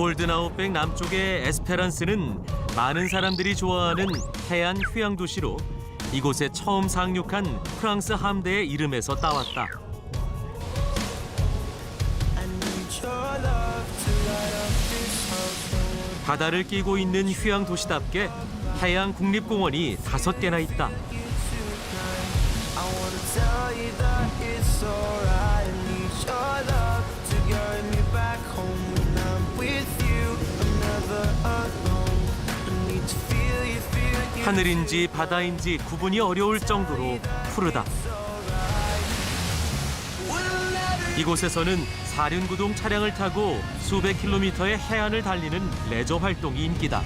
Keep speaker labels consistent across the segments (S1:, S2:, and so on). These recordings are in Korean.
S1: 골든아웃백 남쪽의 에스페란스는 많은 사람들이 좋아하는 해안 휴양 도시로 이곳에 처음 상륙한 프랑스 함대의 이름에서 따왔다. 바다를 끼고 있는 휴양 도시답게 해양 국립공원이 다섯 개나 있다. 하늘인지 바다인지 구분이 어려울 정도로 푸르다. 이곳에서는 사륜구동 차량을 타고 수백 킬로미터의 해안을 달리는 레저 활동이 인기다.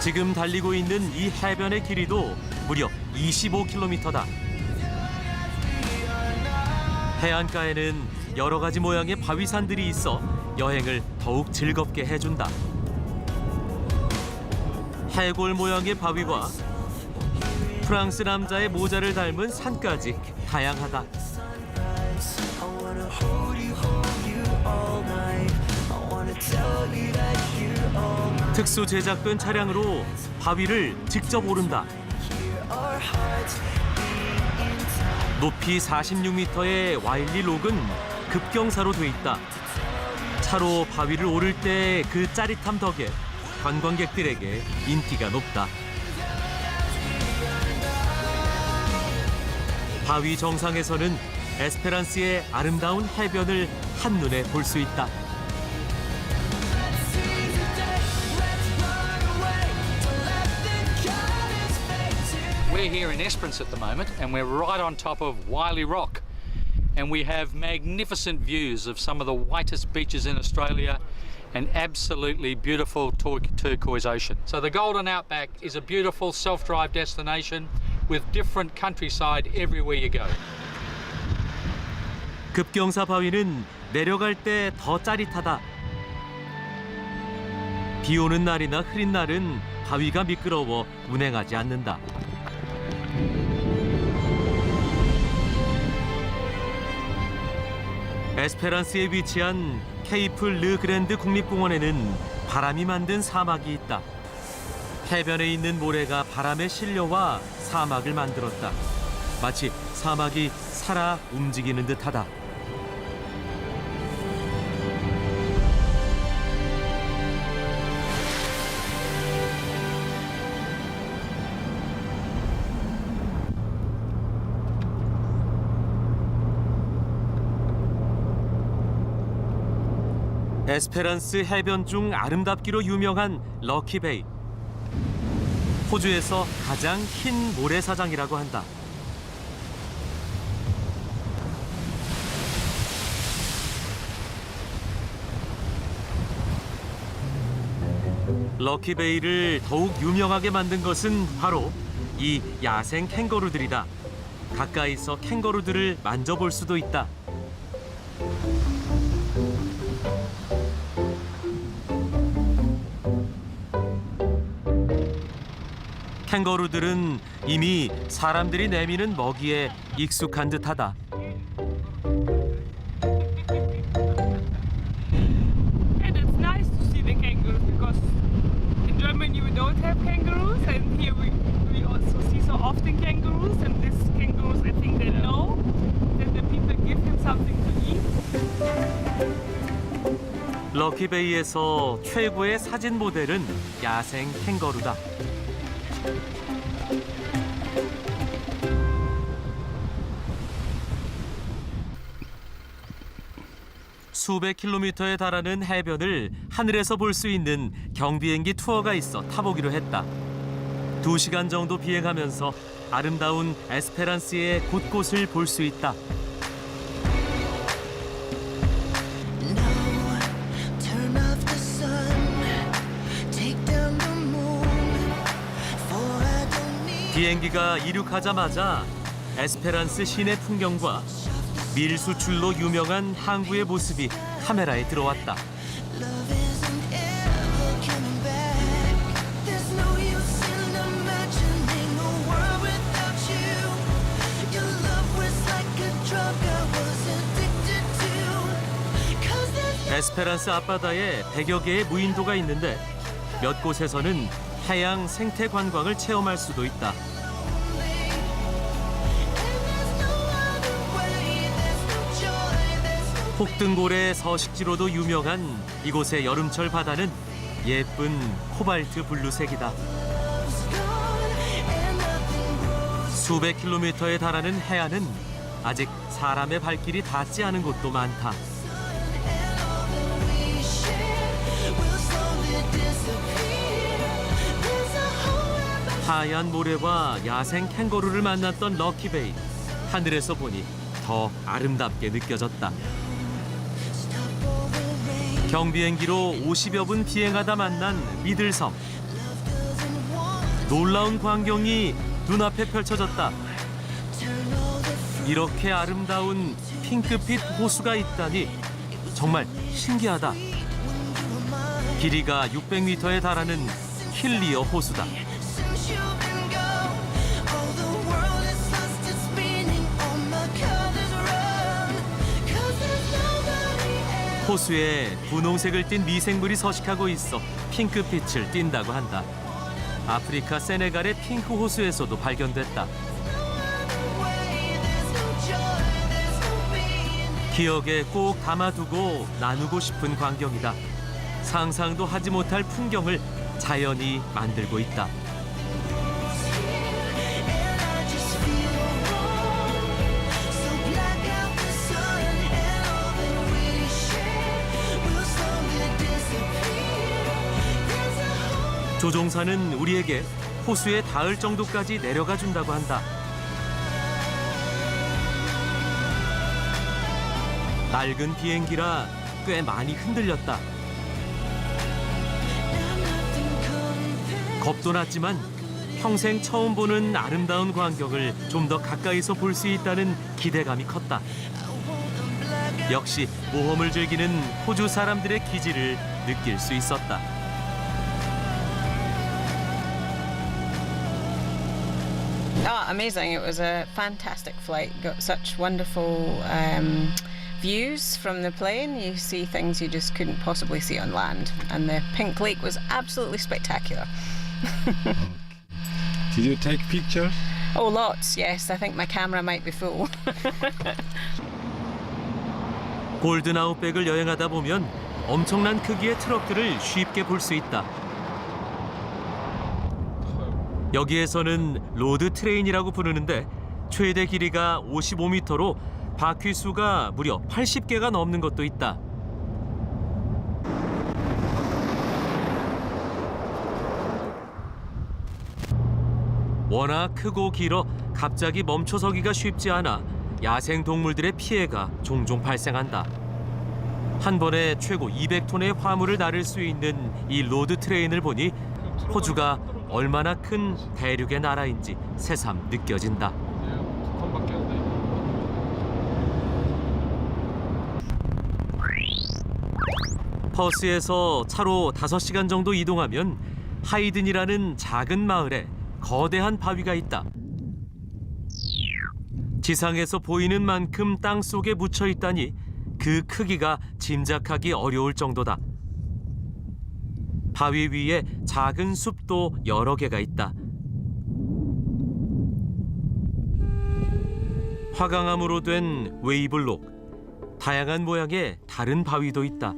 S1: 지금 달리고 있는 이 해변의 길이도 무려 25km다. 해안가에는 여러 가지 모양의 바위산들이 있어 여행을 더욱 즐겁게 해준다. 해골 모양의 바위와 프랑스 남자의 모자를 닮은 산까지 다양하다. 특수 제작된 차량으로 바위를 직접 오른다. 높이 46m의 와일리 록은 급경사로 돼 있다. 차로 바위를 오를 때 그 짜릿함 덕에 관광객들에게 인기가 높다. 바위 정상에서는 에스페란스의 아름다운 해변을 한눈에 볼 수 있다.
S2: We're here in Esperance at the moment, and we're right on top of Wiley Rock. And we have magnificent views of some of the whitest beaches in Australia and absolutely beautiful tur- turquoise ocean. So, the Golden Outback is a beautiful self drive destination with different countryside everywhere you go.
S1: 급경사 바위는 내려갈 때 더 짜릿하다. 비 오는 날이나 흐린 날은 바위가 미끄러워 운행하지 않는다. 에스페란스에 위치한 케이프 르 그랜드 국립공원에는 바람이 만든 사막이 있다. 해변에 있는 모래가 바람에 실려와 사막을 만들었다. 마치 사막이 살아 움직이는 듯하다. 에스페란스 해변 중 아름답기로 유명한 럭키베이. 호주에서 가장 흰 모래사장이라고 한다. 럭키베이를 더욱 유명하게 만든 것은 바로 이 야생 캥거루들이다. 가까이서 캥거루들을 만져볼 수도 있다. 캥거루들은 이미 사람들이 내미는 먹이에 익숙한 듯하다.
S3: And it's nice to see the kangaroos because in Germany we don't have kangaroos, and here we, we also see so often kangaroos. And these kangaroos, I think they know that the people give him something to eat.
S1: 럭키베이에서 최고의 사진 모델은 야생 캥거루다. 수백 킬로미터에 달하는 해변을 하늘에서 볼 수 있는 경비행기 투어가 있어 타보기로 했다. 두 시간 정도 비행하면서 아름다운 에스페란스의 곳곳을 볼 수 있다. 비행기가 이륙하자마자 에스페란스 시내 풍경과 밀수출로 유명한 항구의 모습이 카메라에 들어왔다. 에스페란스 앞바다에 100여 개의 무인도가 있는데 몇 곳에서는 해양 생태 관광을 체험할 수도 있다. 폭등고래 서식지로도 유명한 이곳의 여름철 바다는 예쁜 코발트 블루색이다. 수백 킬로미터에 달하는 해안은 아직 사람의 발길이 닿지 않은 곳도 많다. 하얀 모래와 야생 캥거루를 만났던 럭키베이. 하늘에서 보니 더 아름답게 느껴졌다. 경비행기로 50여 분 비행하다 만난 미들섬. 놀라운 광경이 눈앞에 펼쳐졌다. 이렇게 아름다운 핑크빛 호수가 있다니 정말 신기하다. 길이가 600m에 달하는 킬리어 호수다. 호수에 분홍색을 띤 미생물이 서식하고 있어 핑크빛을 띈다고 한다. 아프리카 세네갈의 핑크 호수에서도 발견됐다. 기억에 꼭 담아두고 나누고 싶은 광경이다. 상상도 하지 못할 풍경을 자연이 만들고 있다. 조종사는 우리에게 호수에 닿을 정도까지 내려가 준다고 한다. 낡은 비행기라 꽤 많이 흔들렸다. 겁도 났지만 평생 처음 보는 아름다운 광경을 좀 더 가까이서 볼 수 있다는 기대감이 컸다. 역시 모험을 즐기는 호주 사람들의 기질을 느낄 수 있었다.
S4: Oh, amazing. It was a fantastic flight. Got such wonderful um, views from the plane. You see things you just couldn't possibly see on land. And the Pink Lake was absolutely spectacular.
S5: Did you take pictures?
S4: Oh, lots, yes. I think my camera might be full.
S1: 골든 아웃백을 여행하다 보면 엄청난 크기의 트럭들을 쉽게 볼 수 있다. 여기에서는 로드 트레인이라고 부르는데 최대 길이가 55m로 바퀴 수가 무려 80개가 넘는 것도 있다. 워낙 크고 길어 갑자기 멈춰서기가 쉽지 않아 야생 동물들의 피해가 종종 발생한다. 한 번에 최고 200톤의 화물을 나를 수 있는 이 로드 트레인을 보니 호주가 얼마나 큰 대륙의 나라인지 새삼 느껴진다. 퍼스에서 차로 5시간 정도 이동하면 하이든이라는 작은 마을에 거대한 바위가 있다. 지상에서 보이는 만큼 땅 속에 묻혀 있다니 그 크기가 짐작하기 어려울 정도다. 바위 위에 작은 숲도 여러 개가 있다. 화강암으로 된 웨이블록, 다양한 모양의 다른 바위도 있다.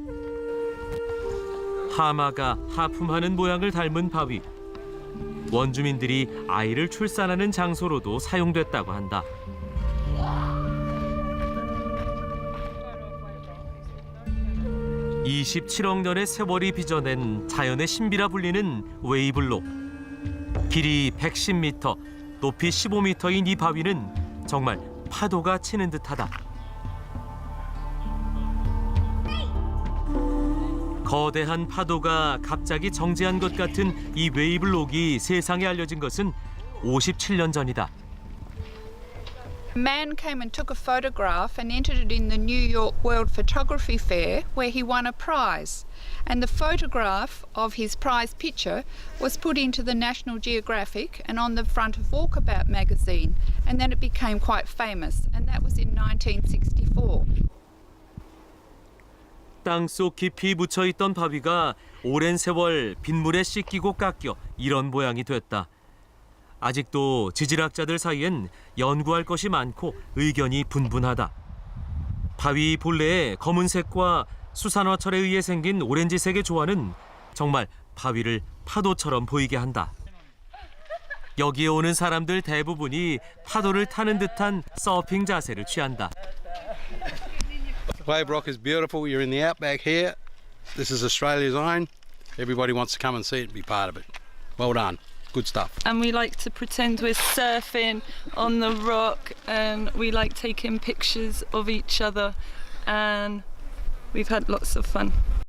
S1: 하마가 하품하는 모양을 닮은 바위. 원주민들이 아이를 출산하는 장소로도 사용됐다고 한다. (27억) 년의 세월이 빚어낸 자연의 신비라 불리는 웨이블록 길이 (110m) 높이 (15m인) 이 바위는 정말 파도가 치는 듯하다 거대한 파도가 갑자기 정지한 것 같은 이 웨이블록이 세상에 알려진 것은 57년 전이다.
S6: Man came and took a photograph and entered it in the New York World Photography Fair, where he won a prize. And the photograph of his prize picture was put into the National Geographic and on the front of Walkabout magazine, and then it became quite famous, and that was in 1964.
S1: 땅속 깊이 묻혀 있던 바위가 오랜 세월 빗물에 씻기고 깎여 이런 모양이 됐다. 아직도 지질학자들 사이엔 연구할 것이 많고 의견이 분분하다. 바위 본래의 검은색과 수산화철에 의해 생긴 오렌지색의 조화는 정말 바위를 파도처럼 보이게 한다. 여기에 오는 사람들 대부분이 파도를 타는 듯한 서핑 자세를 취한다.
S7: Wave Rock is beautiful. You're in the outback here. This is Australia's own. Everybody wants to come and see it and be part of it. Well done. Good stuff.
S8: and we like to pretend we're surfing on the rock and we like taking pictures of each other and we've had lots of fun.